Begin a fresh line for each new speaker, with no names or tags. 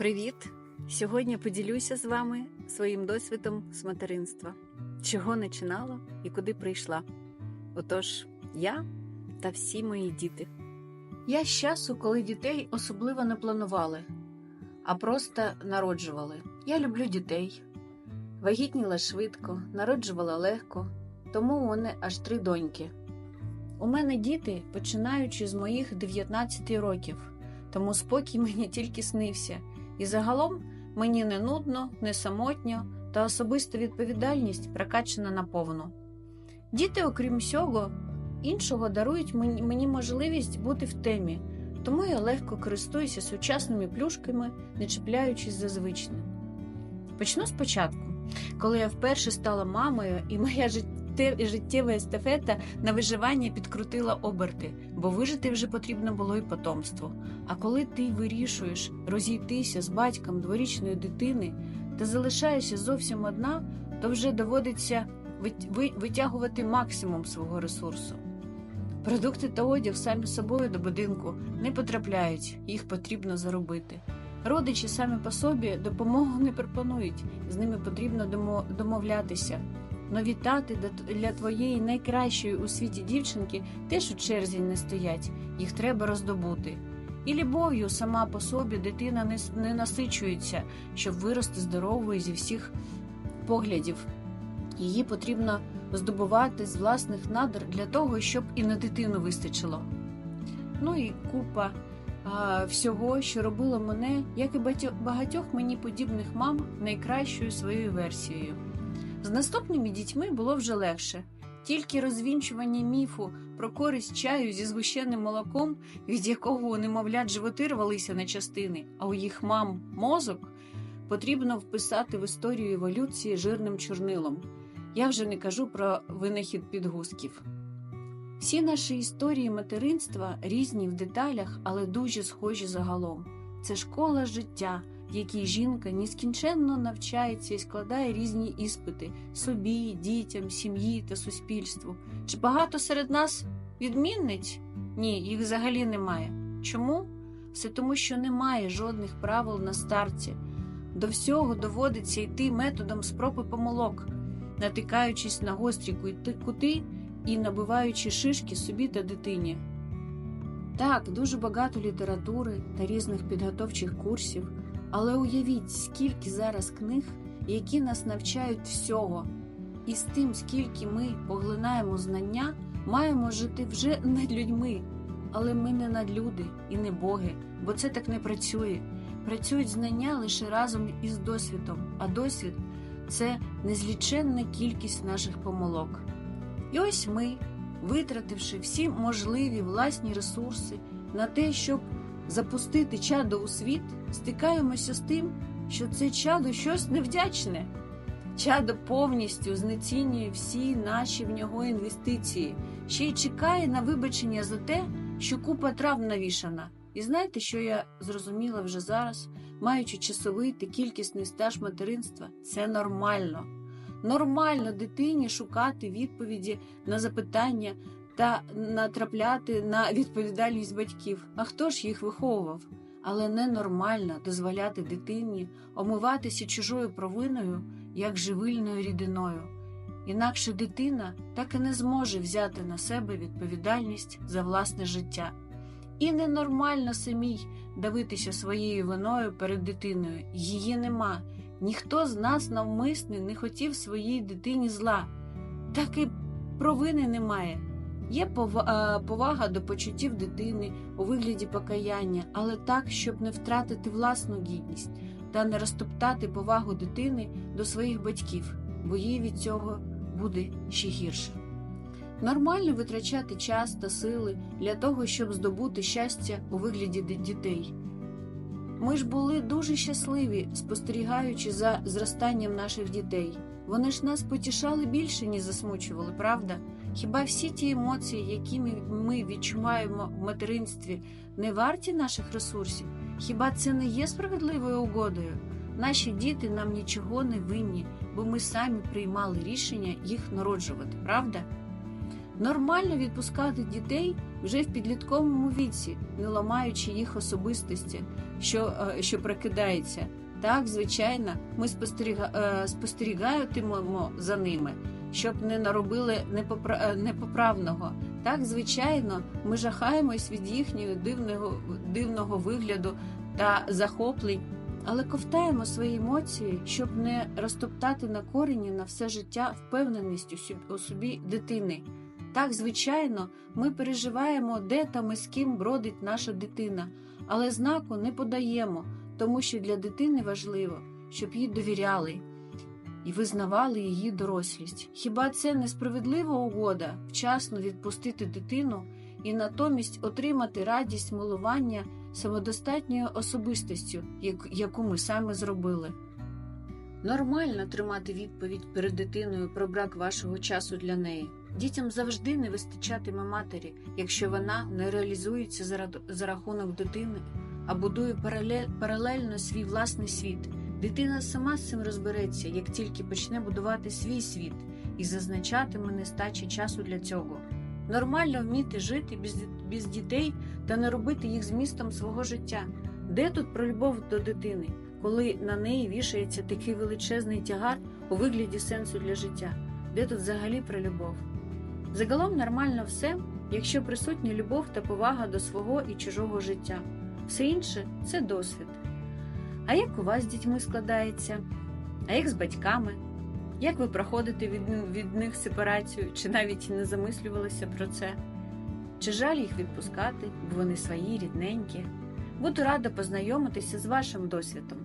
Привіт! Сьогодні поділюся з вами своїм досвідом з материнства, чого починала і куди прийшла. Отож, я та всі мої діти. Я з часу, коли дітей особливо не планували, а просто народжували. Я люблю дітей, вагітніла швидко, народжувала легко, тому у мене аж три доньки. У мене діти, починаючи з моїх 19 років, тому спокій мені тільки снився. І загалом мені не нудно, не самотньо, та особиста відповідальність прокачана наповну. Діти, окрім всього, іншого дарують мені, можливість бути в темі, тому я легко користуюся сучасними плюшками, не чіпляючись за звичним. Почну спочатку, коли я вперше стала мамою, і моя житте- життєва естафета на виживання підкрутила оберти, бо вижити вже потрібно було і потомство. А коли ти вирішуєш розійтися з батьком дворічної дитини та залишаєшся зовсім одна, то вже доводиться вит- витягувати максимум свого ресурсу. Продукти та одяг самі собою до будинку не потрапляють, їх потрібно заробити. Родичі самі по собі допомогу не пропонують, з ними потрібно домовлятися. Нові тати для- твоєї найкращої у світі дівчинки теж у черзі не стоять, їх треба роздобути. І любов'ю сама по собі дитина не, не насичується, щоб вирости здоровою зі всіх поглядів. Її потрібно здобувати з власних надр для того, щоб і на дитину вистачило. Ну і купа а, всього, що робило мене, як і багатьох мені подібних мам, найкращою своєю версією. З наступними дітьми було вже легше. Тільки розвінчування міфу про користь чаю зі згущеним молоком від якого у немовлят животи рвалися на частини, а у їх мам мозок потрібно вписати в історію еволюції жирним чорнилом. Я вже не кажу про винахід підгузків. Всі наші історії материнства різні в деталях, але дуже схожі загалом. Це школа життя, якій жінка нескінченно навчається і складає різні іспити собі, дітям, сім'ї та суспільству. Чи багато серед нас відмінниць? Ні, їх взагалі немає. Чому? Все тому, що немає жодних правил на старті. До всього доводиться йти методом спроб і помилок, натикаючись на гострі кути- і набиваючи шишки собі та дитині. Так, дуже багато літератури та різних підготовчих курсів, але уявіть, скільки зараз книг, які нас навчають всього, і з тим, скільки ми поглинаємо знання, маємо жити вже над людьми. Але ми не надлюди і не боги, бо це так не працює. Працюють знання лише разом із досвідом, а досвід це незліченна кількість наших помилок. І ось ми, витративши всі можливі власні ресурси на те, щоб запустити чадо у світ, стикаємося з тим, що це чадо щось невдячне. Чадо повністю знецінює всі наші в нього інвестиції, ще й чекає на вибачення за те, що купа трав навішана. І знаєте, що я зрозуміла вже зараз, маючи часовий та кількісний стаж материнства, це нормально. Нормально дитині шукати відповіді на запитання та натрапляти на відповідальність батьків. А хто ж їх виховував? Але ненормально дозволяти дитині омиватися чужою провиною, як живильною рідиною. Інакше дитина так і не зможе взяти на себе відповідальність за власне життя. І ненормально самій давитися своєю виною перед дитиною. Її нема. Ніхто з нас навмисне не хотів своїй дитині зла. Так і провини немає. Є е, повага до почуттів дитини у вигляді покаяння, але так, щоб не втратити власну гідність та не розтоптати повагу дитини до своїх батьків, бо їй від цього буде ще гірше. Нормально витрачати час та сили для того, щоб здобути щастя у вигляді дітей. Ми ж були дуже щасливі, спостерігаючи за зростанням наших дітей. Вони ж нас потішали більше, ніж засмучували, правда? Хіба всі ті емоції, які ми- відчуваємо в материнстві, не варті наших ресурсів? Хіба це не є справедливою угодою? Наші діти нам нічого не винні, бо ми самі приймали рішення їх народжувати, правда? Нормально відпускати дітей вже в підлітковому віці, не ламаючи їх особистості, що, е, що прокидається. Так, звичайно, ми спостеріга... е, за ними, щоб не наробили е, непоправного. Так, звичайно, ми жахаємось від їхнього дивного, дивного вигляду та захоплень, але ковтаємо свої емоції, щоб не розтоптати на корені на все життя впевненість у собі дитини. Так, звичайно, ми переживаємо, де там і з ким бродить наша дитина, але знаку не подаємо, тому що для дитини важливо, щоб їй довіряли і визнавали її дорослість. Хіба це несправедлива угода вчасно відпустити дитину і натомість отримати радість милування самодостатньою особистістю, яку ми саме зробили? Нормально тримати відповідь перед дитиною про брак вашого часу для неї. Дітям завжди не вистачатиме матері, якщо вона не реалізується за, рахунок дитини, а будує паралель, паралельно свій власний світ. Дитина сама з цим розбереться, як тільки почне будувати свій світ і зазначатиме нестачі часу для цього. Нормально вміти жити без, без дітей та не робити їх змістом свого життя. Де тут про любов до дитини, коли на неї вішається такий величезний тягар у вигляді сенсу для життя? Де тут взагалі про любов? Загалом нормально все, якщо присутня любов та повага до свого і чужого життя. Все інше це досвід. А як у вас з дітьми складається? А як з батьками? Як ви проходите від, від них сепарацію, чи навіть не замислювалися про це? Чи жаль їх відпускати, бо вони свої, рідненькі? Буду рада познайомитися з вашим досвідом.